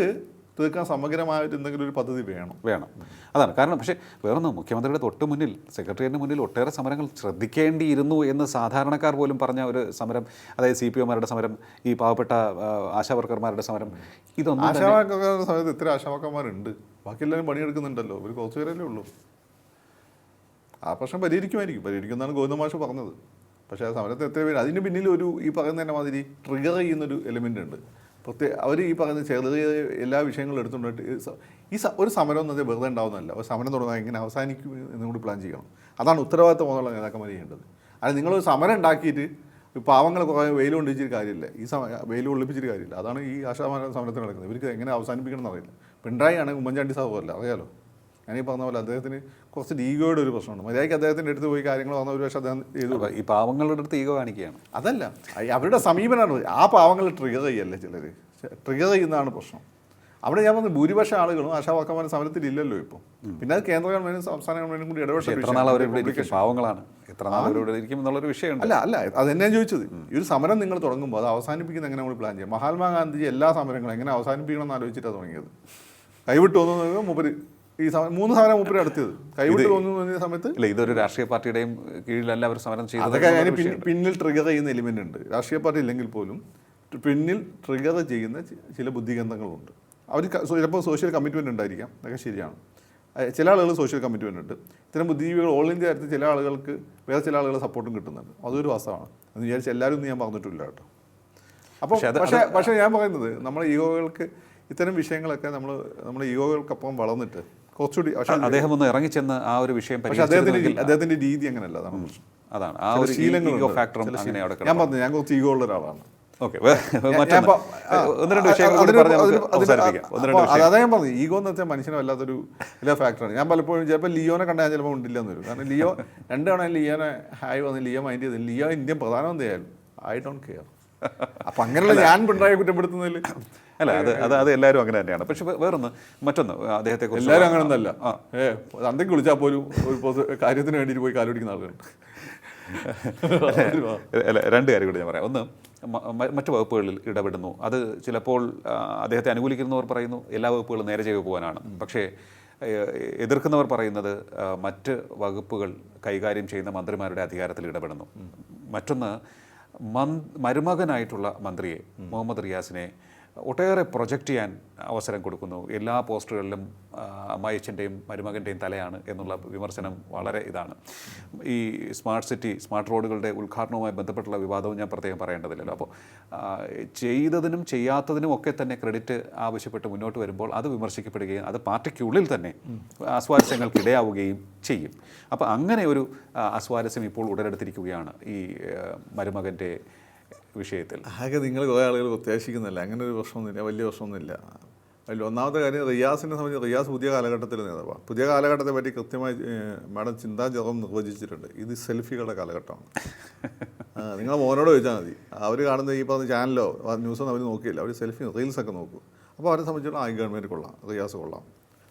തീർക്കാൻ സമഗ്രമായിട്ട് എന്തെങ്കിലും ഒരു പദ്ധതി വേണം. വേണം. അതാണ് കാരണം പക്ഷേ വേറൊന്നും മുഖ്യമന്ത്രിയുടെ തൊട്ട് മുന്നിൽ സെക്രട്ടേറിയറ്റിന് മുന്നിൽ ഒട്ടേറെ സമരങ്ങൾ ശ്രദ്ധിക്കേണ്ടിയിരുന്നു എന്ന് സാധാരണക്കാർ പോലും പറഞ്ഞ ഒരു സമരം അതായത് സി പി ഒമാരുടെ സമരം ഈ പാവപ്പെട്ട ആശാവർക്കർമാരുടെ സമരം ഇതൊന്നും ആശാവർക്കർമാരുടെ സമയത്ത് ഇത്ര ആശാവർക്കർമാരുണ്ട് ബാക്കി എല്ലാവരും പണിയെടുക്കുന്നുണ്ടല്ലോ. ഒരു കുറച്ച് പേരല്ലേ ഉള്ളൂ. ആ പ്രശ്നം പരിഹരിക്കുമായിരിക്കും. പരിഹരിക്കുമെന്നാണ് ഗോവിന്ദമാഷ് പറഞ്ഞത്. പക്ഷേ ആ സമരത്തെ എത്ര പേര് അതിന് പിന്നിൽ ഒരു ഈ പറയുന്ന തന്നെ മാതിരി ട്രിഗർ ചെയ്യുന്നൊരു എലിമെന്റ് ഉണ്ട്. പ്രത്യേക അവർ ഈ പറയുന്ന ചെറിയ എല്ലാ വിഷയങ്ങളും എടുത്തുകൊണ്ടിട്ട് ഈ ഒരു സമരം എന്നത് വെറുതെ ഉണ്ടാവുന്നതല്ല. ഒരു സമരം തുടങ്ങാൻ എങ്ങനെ അവസാനിക്കും എന്നും കൂടി പ്ലാൻ ചെയ്യണം. അതാണ് ഉത്തരവാദിത്തം എന്നുള്ള നേതാക്കന്മാർ ചെയ്യേണ്ടത്. അത് നിങ്ങളൊരു സമരം ഉണ്ടാക്കിയിട്ട് പാവങ്ങൾ കുറേ വെയിൽ കൊണ്ടിച്ചിട്ട് കാര്യമില്ല. ഈ സമ വെയിൽ ഒളിപ്പിച്ചിട്ട് കാര്യമില്ല. അതാണ് ഈ ആശാ സമരത്തിന് നടക്കുന്നത്. ഇവർക്ക് എങ്ങനെ അവസാനിപ്പിക്കണം എന്നറിയില്ല. പിണറായി ആണ് ഉമ്മൻചാണ്ടി സാഹുവല്ല അറിയാലോ? ഞാനീ പറഞ്ഞ പോലെ അദ്ദേഹത്തിന് കുറച്ച് ഈഗോയുടെ ഒരു പ്രശ്നമുണ്ട്. മര്യാദയ്ക്ക് അദ്ദേഹത്തിന്റെ അടുത്ത് പോയി കാര്യങ്ങൾ വന്ന ഒരു പക്ഷേ അദ്ദേഹം ചെയ്തു ഈ പാവങ്ങളുടെ അടുത്ത് ഈഗോ കാണിക്കുകയാണ്. അതല്ല അവരുടെ സമീപനമാണ് ആ പാവങ്ങൾ ട്രിഗർ ചെയ്യല്ലേ ചിലർ ട്രിഗർ ചെയ്യുന്നതാണ് പ്രശ്നം. അവിടെ ഞാൻ പറഞ്ഞു ഭൂരിപക്ഷം ആളുകളും ആശാവാക്കന്മാരുടെ സമരത്തിൽ ഇല്ലല്ലോ ഇപ്പം. പിന്നെ അത് കേന്ദ്ര ഗവൺമെന്റും സംസ്ഥാന ഗവൺമെന്റും കൂടി ഇടപെട്ട പാവങ്ങളാണ്. എത്ര നാൾ ഇരിക്കും എന്നുള്ളൊരു വിഷയമുണ്ട്. അല്ല അല്ല അത് തന്നെയാണ് ചോദിച്ചത്. ഈ ഒരു സമരം നിങ്ങൾ തുടങ്ങുമ്പോൾ അത് അവസാനിപ്പിക്കുന്ന എങ്ങനെ നമ്മൾ പ്ലാൻ ചെയ്യാം മഹാത്മാഗാന്ധിജി എല്ലാ സമരങ്ങളും എങ്ങനെ അവസാനിപ്പിക്കണം എന്ന് ആലോചിച്ചിട്ടാണ് തുടങ്ങിയത്? കൈവിട്ടു തോന്നുന്നത് മൂപ്പര് ഈ മൂന്ന് സമരം മൂപ്പര് നടത്തിയത്. കൈവിട്ട് തോന്നുന്നു സമയത്ത് ഇല്ല ഇതൊരു രാഷ്ട്രീയ പാർട്ടിയുടെയും കീഴിലല്ല അവർ സമരം ചെയ്തത് അതൊക്കെ പിന്നിൽ. ട്രിഗർ ചെയ്യുന്ന എലിമെന്റ് ഉണ്ട്. രാഷ്ട്രീയ പാർട്ടി ഇല്ലെങ്കിൽ പോലും പിന്നിൽ ട്രിഗർ ചെയ്യുന്ന ചില ബുദ്ധിഗന്ധങ്ങളുണ്ട്. അവർ ചിലപ്പോൾ സോഷ്യൽ കമ്മിറ്റ്മെന്റ് ഉണ്ടായിരിക്കാം. അതൊക്കെ ശരിയാണ്. ചില ആളുകൾ സോഷ്യൽ കമ്മിറ്റ്മെന്റ് ഉണ്ട്. ഇത്തരം ബുദ്ധിജീവികൾ ഓൾ ഇന്ത്യ തരത്തിൽ ചില ആളുകൾക്ക് വേറെ ചില ആളുകളെ സപ്പോർട്ടും കിട്ടുന്നുണ്ട്. അതൊരു വാസ്തവമാണ്. എന്ന് വിചാരിച്ച് എല്ലാവരും ഞാൻ പറഞ്ഞിട്ടില്ല കേട്ടോ. അപ്പോൾ പക്ഷേ പക്ഷേ പക്ഷേ ഞാൻ പറയുന്നത് നമ്മുടെ ഈഗോകൾക്ക് ഇത്തരം വിഷയങ്ങളൊക്കെ നമ്മൾ നമ്മുടെ ഈഗോകൾക്കൊപ്പം വളർന്നിട്ട് കുറച്ചുകൂടി അദ്ദേഹം ഒന്ന് ഇറങ്ങിച്ചെന്ന് ആ ഒരു വിഷയം അദ്ദേഹത്തിന്റെ രീതി അങ്ങനെയല്ല അതാണ് പ്രശ്നം. അതാണ്. ആ ഒരു. ഈഗോ ഫാക്ടറും അങ്ങനെ അവിടെ ശീലങ്ങൾ. ഞാൻ പറഞ്ഞു ഞാൻ കുറച്ച് ഈഗോ ഉള്ള ഒരാളാണ്. അതാ ഞാൻ പറഞ്ഞു ഈഗോ എന്ന് വെച്ചാൽ മനുഷ്യനെ വല്ലാത്തൊരു എല്ലാ ഫാക്ടറാണ് ഞാൻ പലപ്പോഴും ചിലപ്പോൾ ലിയോനെ കണ്ടാൽ ചിലപ്പോൾ ഉണ്ടില്ല എന്ന് വരും. കാരണം ലിയോ [laughs] രണ്ട് തവണ ലിയോനെ ഹായ് വന്ന് ലിയോ മൈൻഡ് ചെയ്ത് ലിയോ ഇന്ത്യൻ പ്രധാനമന്ത്രി ആയാലും ഐ ഡോണ്ട് കെയർ അപ്പം അങ്ങനെയുള്ള ഞാൻ പിണറായി കുറ്റപ്പെടുത്തുന്നതിൽ [coughs] അല്ല അത് അത് അത് എല്ലാവരും അങ്ങനെ തന്നെയാണ്. പക്ഷെ വേറൊന്ന് മറ്റൊന്ന് അദ്ദേഹത്തെ കുറിച്ച് എല്ലാവരും അങ്ങനെ ഒന്നല്ല ഏ അന്തൊക്കെ വിളിച്ചാൽ പോലും ഒരു പോസ് കാര്യത്തിന് വേണ്ടിയിട്ട് പോയി കാലുപിടിക്കുന്ന ആളുകളുണ്ട് [laughs] അല്ല രണ്ട് കാര്യം കൂടി ഞാൻ പറയാം. ഒന്ന് മ- മ- വകുപ്പുകളിൽ ഇടപെടുന്നു. അത് ചിലപ്പോൾ അദ്ദേഹത്തെ അനുകൂലിക്കുന്നവർ പറയുന്നു എല്ലാ വകുപ്പുകളും നേരെ ചെയ്തു പോകാനാണ്. പക്ഷേ എതിർക്കുന്നവർ പറയുന്നത് ആ, മറ്റ് വകുപ്പുകൾ കൈകാര്യം ചെയ്യുന്ന മന്ത്രിമാരുടെ അധികാരത്തിൽ ഇടപെടുന്നു. മറ്റൊന്ന് മരുമകനായിട്ടുള്ള മന്ത്രിയെ മുഹമ്മദ് റിയാസിനെ ഒട്ടേറെ പ്രൊജക്റ്റ് ചെയ്യാൻ അവസരം കൊടുക്കുന്നു. എല്ലാ പോസ്റ്ററുകളിലും അമ്മായിച്ചന്റെയും മരുമകന്റെയും തലയാണ് എന്നുള്ള വിമർശനം വളരെ ഇതാണ്. ഈ സ്മാർട്ട് സിറ്റി സ്മാർട്ട് റോഡുകളുടെ ഉദ്ഘാടനവുമായി ബന്ധപ്പെട്ടുള്ള വിവാദവും ഞാൻ പ്രത്യേകം പറയേണ്ടതില്ലല്ലോ. അപ്പോൾ ചെയ്തതിനും ചെയ്യാത്തതിനും ഒക്കെ തന്നെ ക്രെഡിറ്റ് ആവശ്യപ്പെട്ട് മുന്നോട്ട് വരുമ്പോൾ അത് വിമർശിക്കപ്പെടുകയും അത് പാർട്ടിക്കുള്ളിൽ തന്നെ അസ്വാരസ്യങ്ങൾക്കിടയാവുകയും ചെയ്യും. അപ്പോൾ അങ്ങനെ ഒരു അസ്വാരസ്യം ഇപ്പോൾ ഉടലെടുത്തിരിക്കുകയാണ് ഈ മരുമകന്റെ വിഷയത്തിൽ. ആകെ നിങ്ങൾ കുറേ ആളുകൾ ഉദ്ദേശിക്കുന്നില്ല അങ്ങനെ ഒരു പ്രശ്നമൊന്നുമില്ല വലിയ പ്രശ്നമൊന്നുമില്ല. അതിൽ ഒന്നാമത്തെ കാര്യം റിയാസിനെ സംബന്ധിച്ച് റിയാസ് പുതിയ കാലഘട്ടത്തിൽ നേതാവാണ്. പുതിയ കാലഘട്ടത്തെ പറ്റി കൃത്യമായി മാഡം ചിന്താജകം നിർവചിച്ചിട്ടുണ്ട്. ഇത് സെൽഫികളുടെ കാലഘട്ടമാണ്. നിങ്ങൾ മോനോട് ചോദിച്ചാൽ മതി. അവർ കാണുന്ന ഈ പറഞ്ഞ ചാനലോ ന്യൂസോ അവർ നോക്കിയില്ല അവർ സെൽഫി റീൽസൊക്കെ നോക്കും. അപ്പോൾ അവരെ സംബന്ധിച്ചിടത്തോളം ആ ഗവൺമെന്റ് കൊള്ളാം റിയാസ് കൊള്ളാം.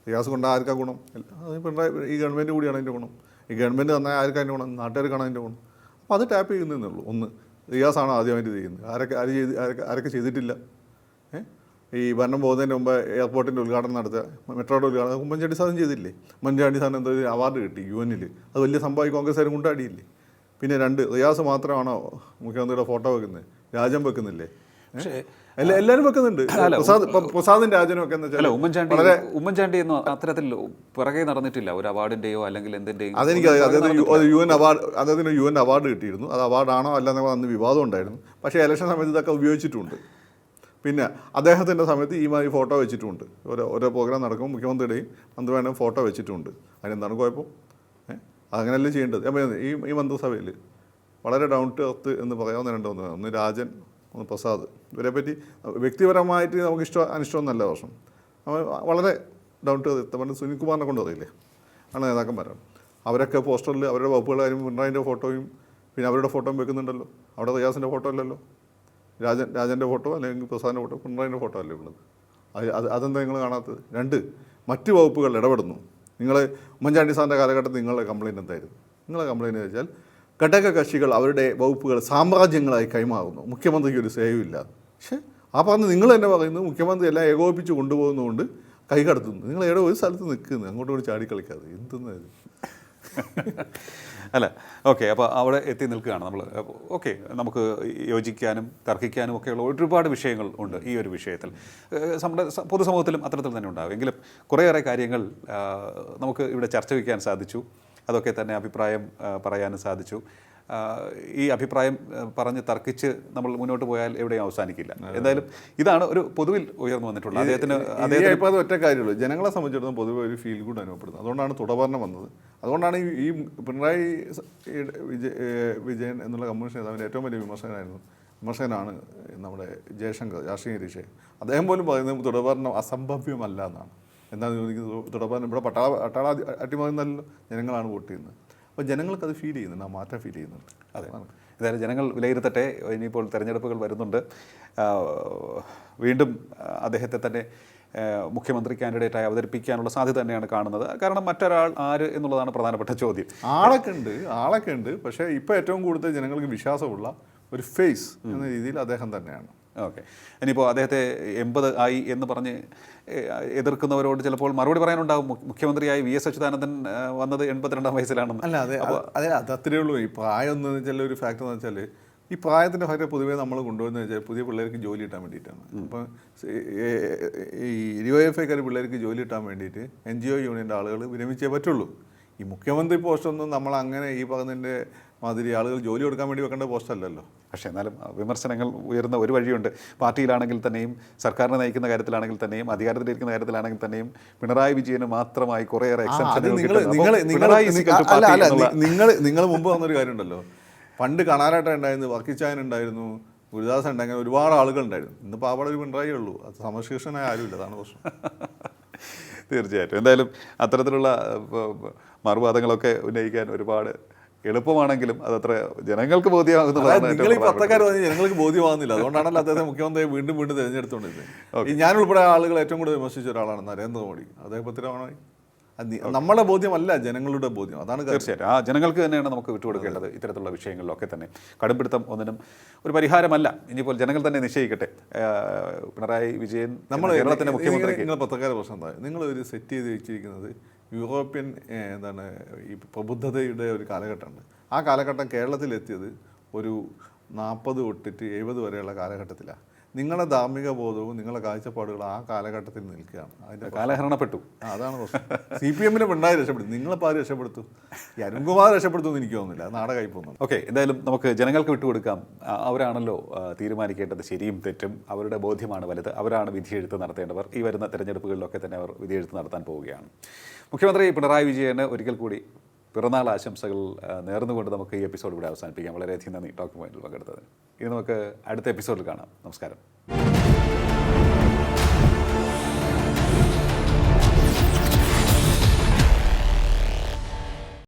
റിയാസ് കൊണ്ട് ആർക്കാ ഗുണം? പിണറായി ഈ ഗവൺമെന്റ് കൂടിയാണ് അതിന്റെ ഗുണം. ഈ ഗവൺമെന്റ് തന്നാൽ ആർക്കാ അതിന്റെ ഗുണം? നാട്ടുകാർക്കാണ് അതിന്റെ ഗുണം. അപ്പോൾ അത് ടാപ്പ് ചെയ്യുന്നതേ ഉള്ളൂ ഒന്ന്. റിയാസാണ് ആദ്യമായിട്ട് ചെയ്യുന്നത് ആരൊക്കെ ആര് ചെയ്ത് ആരൊക്കെ ആരൊക്കെ ചെയ്തിട്ടില്ല? ഈ ഭരണം പോകുന്നതിന് മുമ്പ് എയർപോർട്ടിന്റെ ഉദ്ഘാടനം നടത്തുക മെട്രോയുടെ ഉദ്ഘാടനം ഉമ്മൻചാണ്ടി സാധനം ചെയ്തില്ലേ? ഉമ്മൻചാണ്ടി സാധനം എന്തോ അവാർഡ് കിട്ടി യു എനിൽ അത് വലിയ സംഭവം കോൺഗ്രസ്സുകാരും കൊണ്ടാടിയില്ലേ? പിന്നെ രണ്ട് റിയാസ് മാത്രമാണോ മുഖ്യമന്ത്രിയുടെ ഫോട്ടോ വെക്കുന്നത്? രാജ്യം വെക്കുന്നില്ലേ? ഏ? എല്ലാ എല്ലാവരും വെക്കുന്നുണ്ട്. പ്രസാദ് ഇപ്പം പ്രസാദും രാജനും ഒക്കെ എന്ന് അല്ല ഉമ്മൻചാണ്ടി ഉമ്മൻചാണ്ടി എന്നോ അത്തരത്തിൽ പിറകെ നടന്നിട്ടില്ല. ഒരു അവാർഡിന്റെയോ അല്ലെങ്കിൽ എന്തിന്റെയും അതെനിക്ക് യു- എൻ അവാർഡ് അദ്ദേഹത്തിന് യു എൻ അവാർഡ് കിട്ടിയിരുന്നു. അത് അവാർഡാണോ അല്ലെന്നോ അന്ന് വിവാദം ഉണ്ടായിരുന്നു. പക്ഷേ ഇലക്ഷൻ സമയത്ത് ഇതൊക്കെ ഉപയോഗിച്ചിട്ടുണ്ട്. പിന്നെ അദ്ദേഹത്തിന്റെ സമയത്ത് ഈ മാതിരി ഫോട്ടോ വെച്ചിട്ടുണ്ട്. ഓരോ ഓരോ പ്രോഗ്രാം നടക്കുമ്പോൾ മുഖ്യമന്ത്രിയുടെയും മന്ത്രിമാരുടെയും ഫോട്ടോ വെച്ചിട്ടുണ്ട്. അതിനെന്താണ് കുഴപ്പം? ഏഹ് അങ്ങനെയല്ലേ ചെയ്യേണ്ടത്? ഈ ഈ മന്ത്രിസഭയിൽ വളരെ ഡൗൺ ടു എർത്ത് എന്ന് പറയാവുന്ന രണ്ടൊന്ന് ഒന്ന് രാജൻ ഒന്ന് പ്രസാദ്. ഇവരെ പറ്റി വ്യക്തിപരമായിട്ട് നമുക്ക് ഇഷ്ടം അനിഷ്ടമൊന്നല്ല വർഷം. അവൻ വളരെ ഡൗൺ ടു എർത്ത് പണ്ട് സുനിൽകുമാറിനെ കൊണ്ട് അറിയില്ലേ? ആണ് നേതാക്കന്മാരാണ്. അവരൊക്കെ പോസ്റ്ററിൽ അവരുടെ വകുപ്പുകൾ കാര്യം പിണറായിന്റെ ഫോട്ടോയും പിന്നെ അവരുടെ ഫോട്ടോയും വെക്കുന്നുണ്ടല്ലോ. അവിടെ റിയാസിന്റെ ഫോട്ടോ അല്ലല്ലോ. രാജൻ രാജന്റെ ഫോട്ടോ അല്ലെങ്കിൽ പ്രസാദിന്റെ ഫോട്ടോ പിണറായിന്റെ ഫോട്ടോ അല്ലേ ഉള്ളത്? അത് അതെന്താ നിങ്ങൾ കാണാത്തത്? രണ്ട് മറ്റ് വകുപ്പുകൾ ഇടപെടുന്നു. നിങ്ങൾ ഉമ്മൻചാണ്ടി സാറിന്റെ കാലഘട്ടത്തിൽ നിങ്ങളുടെ കംപ്ലയിന്റ് എന്തായിരുന്നു? നിങ്ങളുടെ കംപ്ലയിന്റ് വെച്ചാൽ ഘടക കക്ഷികൾ അവരുടെ വകുപ്പുകൾ സാമ്രാജ്യങ്ങളായി കൈമാറുന്നു. മുഖ്യമന്ത്രിക്ക് ഒരു സേവയില്ല പക്ഷേ ആ പറഞ്ഞ് നിങ്ങൾ തന്നെ പറയുന്നു മുഖ്യമന്ത്രി എല്ലാം ഏകോപിപ്പിച്ച് കൊണ്ടുപോകുന്നതുകൊണ്ട് കൈ കടത്തുന്നു. നിങ്ങൾ ഏടെ ഒരു സ്ഥലത്ത് നിൽക്കുന്നു അങ്ങോട്ടും കൂടി ചാടിക്കളിക്കാതെ എന്തെന്ന് ഇത്? അല്ല ഓക്കെ അപ്പോൾ അവിടെ എത്തി നിൽക്കുകയാണ് നമ്മൾ. ഓക്കെ നമുക്ക് യോജിക്കാനും തർക്കിക്കാനും ഒക്കെയുള്ള ഒരുപാട് വിഷയങ്ങൾ ഉണ്ട് ഈ ഒരു വിഷയത്തിൽ. നമ്മുടെ പൊതുസമൂഹത്തിലും അത്തരത്തിൽ തന്നെ ഉണ്ടാകും. എങ്കിലും കുറേയേറെ കാര്യങ്ങൾ നമുക്ക് ഇവിടെ ചർച്ച വയ്ക്കാൻ സാധിച്ചു. അതൊക്കെ തന്നെ അഭിപ്രായം പറയാനും സാധിച്ചു. ഈ അഭിപ്രായം പറഞ്ഞ് തർക്കിച്ച് നമ്മൾ മുന്നോട്ട് പോയാൽ എവിടെയും അവസാനിക്കില്ല. എന്തായാലും ഇതാണ് ഒരു പൊതുവിൽ ഉയർന്നു വന്നിട്ടുള്ളത്. അദ്ദേഹത്തിന് അദ്ദേഹം ഇപ്പോൾ അത് ഒറ്റ കാര്യമുള്ളൂ ജനങ്ങളെ സംബന്ധിച്ചിടത്തോളം പൊതുവെ ഒരു ഫീൽ ഗുഡ് അനുഭവപ്പെടുന്നത്. അതുകൊണ്ടാണ് തുടർഭരണം വന്നത്. അതുകൊണ്ടാണ് ഈ പിണറായി വിജയൻ എന്നുള്ള കമ്മ്യൂണിസ്റ്റ് നേതാവിന്റെ ഏറ്റവും വലിയ വിമർശകനായിരുന്നു വിമർശകനാണ് നമ്മുടെ ജയശങ്കർ രാഷ്ട്രീയ നിരീക്ഷകൻ. അദ്ദേഹം പോലും പറയുന്നത് തുടർഭരണം അസംഭവ്യമല്ല എന്നാണ്. എന്താണ് ചോദിക്കുന്നത് തുടപ്പാൻ ഇവിടെ പട്ടാള പട്ടാള അട്ടിമറിയുന്നല്ലോ ജനങ്ങളാണ് വോട്ട് ചെയ്യുന്നത്. അപ്പോൾ ജനങ്ങൾക്ക് അത് ഫീൽ ചെയ്യുന്നുണ്ട് ആ മാറ്റം ഫീൽ ചെയ്യുന്നുണ്ട്. അതെ ഏതായാലും ജനങ്ങൾ വിലയിരുത്തട്ടെ. ഇനിയിപ്പോൾ തെരഞ്ഞെടുപ്പുകൾ വരുന്നുണ്ട്. വീണ്ടും അദ്ദേഹത്തെ തന്നെ മുഖ്യമന്ത്രി കാൻഡിഡേറ്റായി അവതരിപ്പിക്കാനുള്ള സാധ്യത തന്നെയാണ് കാണുന്നത്. കാരണം മറ്റൊരാൾ ആര് എന്നുള്ളതാണ് പ്രധാനപ്പെട്ട ചോദ്യം. ആളൊക്കെ ഉണ്ട്. ആളൊക്കെ ഉണ്ട്. പക്ഷേ ഇപ്പോൾ ഏറ്റവും കൂടുതൽ ജനങ്ങൾക്ക് വിശ്വാസമുള്ള ഒരു ഫേസ് എന്ന രീതിയിൽ അദ്ദേഹം തന്നെയാണ്. ഓക്കെ. ഇനിയിപ്പോൾ അദ്ദേഹത്തെ എൺപത് ആയി എന്ന് പറഞ്ഞ് എതിർക്കുന്നവരോട് ചിലപ്പോൾ മറുപടി പറയാനുണ്ടാവും. മുഖ്യമന്ത്രിയായി വി എസ് അച്യുതാനന്ദൻ വന്നത് എൺപത്തിരണ്ടാം വയസ്സിലാണെന്ന്. അല്ല അതെ അതെ അത് അത്രയേ ഉള്ളൂ. ഈ പ്രായം എന്ന് വെച്ചാൽ ഒരു ഫാക്ടർ എന്ന് വെച്ചാൽ ഈ പ്രായത്തിന്റെ ഭാര്യ പൊതുവേ നമ്മൾ കൊണ്ടുവന്ന് വെച്ചാൽ പുതിയ പിള്ളേർക്ക് ജോലി കിട്ടാൻ വേണ്ടിയിട്ടാണ്. അപ്പം ഈ ഇരുപത് എഫ് ഐക്കാർ പിള്ളേർക്ക് ജോലി കിട്ടാൻ വേണ്ടിയിട്ട് എൻ ജി ഒ യൂണിയന്റെ ആളുകൾ വിരമിച്ചേ പറ്റുള്ളൂ. ഈ മുഖ്യമന്ത്രി പോസ്റ്റൊന്നും നമ്മൾ അങ്ങനെ ഈ പറഞ്ഞതിന്റെ മാതിരി ആളുകൾ ജോലി കൊടുക്കാൻ വേണ്ടി വെക്കേണ്ട പോസ്റ്റ് അല്ലല്ലോ. പക്ഷേ എന്നാലും വിമർശനങ്ങൾ ഉയർന്ന ഒരു വഴിയുണ്ട്. പാർട്ടിയിലാണെങ്കിൽ തന്നെയും സർക്കാരിനെ നയിക്കുന്ന കാര്യത്തിലാണെങ്കിൽ തന്നെയും അധികാരത്തിലിരിക്കുന്ന കാര്യത്തിലാണെങ്കിൽ തന്നെയും പിണറായി വിജയന് മാത്രമായി കുറേയേറെ നിങ്ങൾ നിങ്ങൾ മുമ്പ് വന്നൊരു കാര്യമുണ്ടല്ലോ. പണ്ട് കണാരാട്ട ഉണ്ടായിരുന്നു വർക്കിച്ചായൻ ഉണ്ടായിരുന്നു ഗുരുദാസൻ ഉണ്ട് അങ്ങനെ ഒരുപാട് ആളുകൾ ഉണ്ടായിരുന്നു. ഇന്നിപ്പോൾ അവിടെ ഒരു പിണറായി ഉള്ളൂ. അത് സമശീർഷനായ ആരുമില്ല അതാണ് പ്രശ്നം. [laughs] തീർച്ചയായിട്ടും. എന്തായാലും അത്തരത്തിലുള്ള മറുവാദങ്ങളൊക്കെ ഉന്നയിക്കാൻ ഒരുപാട് എളുപ്പമാണെങ്കിലും അതത്ര ജനങ്ങൾക്ക് ബോധ്യമാകുന്നതാണ് നിങ്ങൾ ഈ. പത്രക്കാർ പറഞ്ഞ് ജനങ്ങൾക്ക് ബോധ്യമാകുന്നില്ല. അതുകൊണ്ടാണല്ലോ അദ്ദേഹത്തെ മുഖ്യമന്ത്രിയെ വീണ്ടും വീണ്ടും തിരഞ്ഞെടുത്തുകൊണ്ടിരുന്നത്. ഈ ഞാൻ ഉൾപ്പെടെ ആളുകൾ ഏറ്റവും കൂടുതൽ വിമർശിച്ച ഒരാളാണ് നരേന്ദ്രമോദി അദ്ദേഹം നി- നമ്മളെ ബോധ്യമല്ല ജനങ്ങളുടെ ബോധ്യം. അതാണ്. തീർച്ചയായിട്ടും. ആ ജനങ്ങൾക്ക് തന്നെയാണ് നമുക്ക് വിട്ടുകൊടുക്കേണ്ടത് ഇത്തരത്തിലുള്ള വിഷയങ്ങളിലൊക്കെ തന്നെ. കടുംപിടുത്തം ഒന്നിനും ഒരു പരിഹാരമല്ല. ഇനിയിപ്പോൾ ജനങ്ങൾ തന്നെ നിശ്ചയിക്കട്ടെ. പിണറായി വിജയൻ നമ്മൾ കേരളത്തിന്റെ മുഖ്യമന്ത്രി പത്രക്കാര പ്രശ്നം എന്താ? നിങ്ങൾ ഒരു സെറ്റ് ചെയ്ത് വെച്ചിരിക്കുന്നത് യൂറോപ്യൻ എന്താണ് ഈ പ്രബുദ്ധതയുടെ ഒരു കാലഘട്ടമുണ്ട്. ആ കാലഘട്ടം കേരളത്തിലെത്തിയത് ഒരു നാൽപ്പത് തൊട്ടിട്ട് എഴുപത് വരെയുള്ള കാലഘട്ടത്തിലാണ്. നിങ്ങളുടെ ധാർമ്മിക ബോധവും നിങ്ങളുടെ കാഴ്ചപ്പാടുകളും ആ കാലഘട്ടത്തിൽ നിൽക്കുകയാണ്. അതിന്റെ കാലഹരണപ്പെട്ടു. അതാണ് പ്രശ്നം. സി പി എമ്മിനെ പിണറായി രക്ഷപ്പെടും. നിങ്ങളിപ്പോൾ ആര് രക്ഷപ്പെടുത്തു? ഈ അരുൺകുമാർ രക്ഷപ്പെടുത്തുമെന്ന് എനിക്ക് തോന്നുന്നില്ല. നാടെ നാടകമായി പോകുന്നു ഓക്കെ എന്തായാലും നമുക്ക് ജനങ്ങൾക്ക് വിട്ടുകൊടുക്കാം. അവരാണല്ലോ തീരുമാനിക്കേണ്ടത് ശരിയും തെറ്റും. അവരുടെ ബോധ്യമാണ് വലുത്. അവരാണ് വിധിയെഴുത്ത് നടത്തേണ്ടവർ. ഈ വരുന്ന തെരഞ്ഞെടുപ്പുകളിലൊക്കെ തന്നെ അവർ വിധിയെഴുത്ത് നടത്താൻ പോവുകയാണ്. മുഖ്യമന്ത്രി പിണറായി വിജയന് ഒരിക്കൽ കൂടി പിറന്നാൾ ആശംസകൾ നേർന്നുകൊണ്ട് നമുക്ക് ഈ എപ്പിസോഡ് ഇവിടെ അവസാനിപ്പിക്കാം. വളരെയധികം നന്ദി ടോക്ക് പോയിന്റിൽ പങ്കെടുത്തത് ഇനി നമുക്ക് അടുത്ത എപ്പിസോഡിൽ കാണാം. നമസ്കാരം.